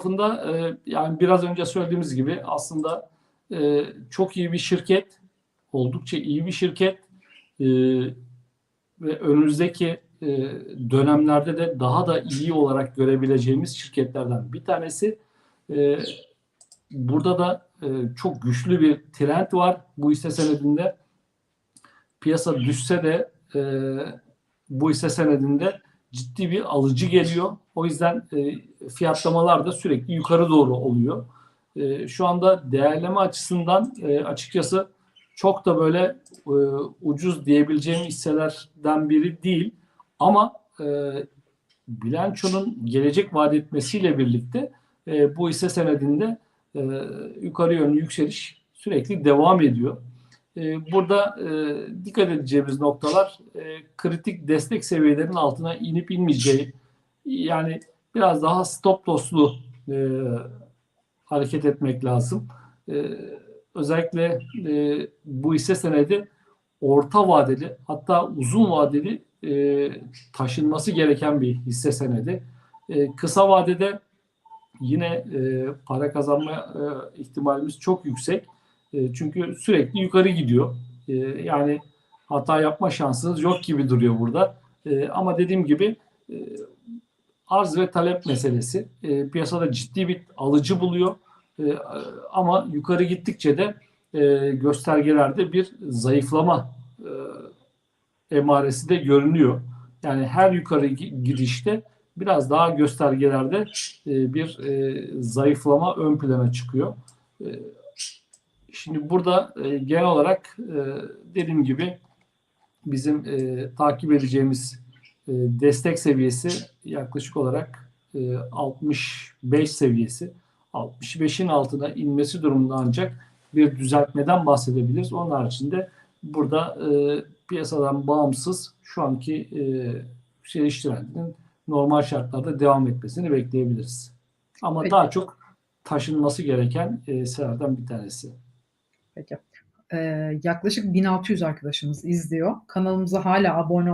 tarafında e, yani biraz önce söylediğimiz gibi aslında e, çok iyi bir şirket, oldukça iyi bir şirket e, ve önümüzdeki e, dönemlerde de daha da iyi olarak görebileceğimiz şirketlerden bir tanesi. E, burada da e, çok güçlü bir trend var bu hisse senedinde. Piyasa düşse de e, bu hisse senedinde ciddi bir alıcı geliyor. O yüzden e, fiyatlamalar da sürekli yukarı doğru oluyor. E, şu anda değerleme açısından e, açıkçası çok da böyle e, ucuz diyebileceğim hisselerden biri değil. Ama e, bilançonun gelecek vaat etmesiyle birlikte e, bu hisse senedinde e, yukarı yönlü yükseliş sürekli devam ediyor. E, burada e, dikkat edeceğimiz noktalar e, kritik destek seviyelerinin altına inip inmeyeceği yani biraz daha stop loss'lu e, hareket etmek lazım. Özellikle bu hisse senedi orta vadeli hatta uzun vadeli taşınması gereken bir hisse senedi. Kısa vadede yine para kazanma e, ihtimalimiz çok yüksek. E, çünkü sürekli yukarı gidiyor. E, yani hata yapma şansınız yok gibi duruyor burada. E, ama dediğim gibi arz ve talep meselesi. Piyasada ciddi bir alıcı buluyor. Ama yukarı gittikçe de göstergelerde bir zayıflama emaresi de görünüyor. Yani her yukarı gidişte biraz daha göstergelerde bir zayıflama ön plana çıkıyor. Şimdi burada e, genel olarak e, dediğim gibi bizim e, takip edeceğimiz e, destek seviyesi yaklaşık olarak e, 65 seviyesi. 65'in altına inmesi durumunda ancak bir düzeltmeden bahsedebiliriz. Onun haricinde burada e, piyasadan bağımsız şu anki e, yükseliş trendinin normal şartlarda devam etmesini bekleyebiliriz. Ama Peki. daha çok taşınması gereken e, bir tanesi. Peki. Ee, yaklaşık 1600 arkadaşımız izliyor. Kanalımıza hala abone